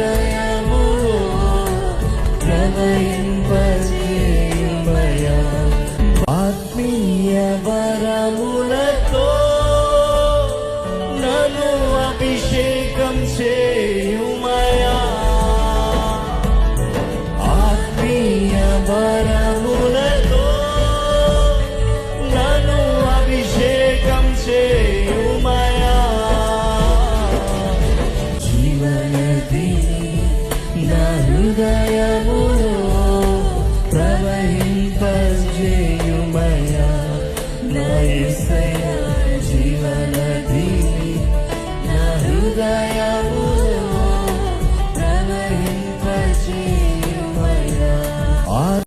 హృదయము ప్రవహింపజేయమయ ఆత్మీయ వరములతో నన్ను అభిషేకం చేయుమయా. ఆత్మీయ వర హృదయములో ప్రవహింపజేయుమయా. నా జీవనది నా హృదయ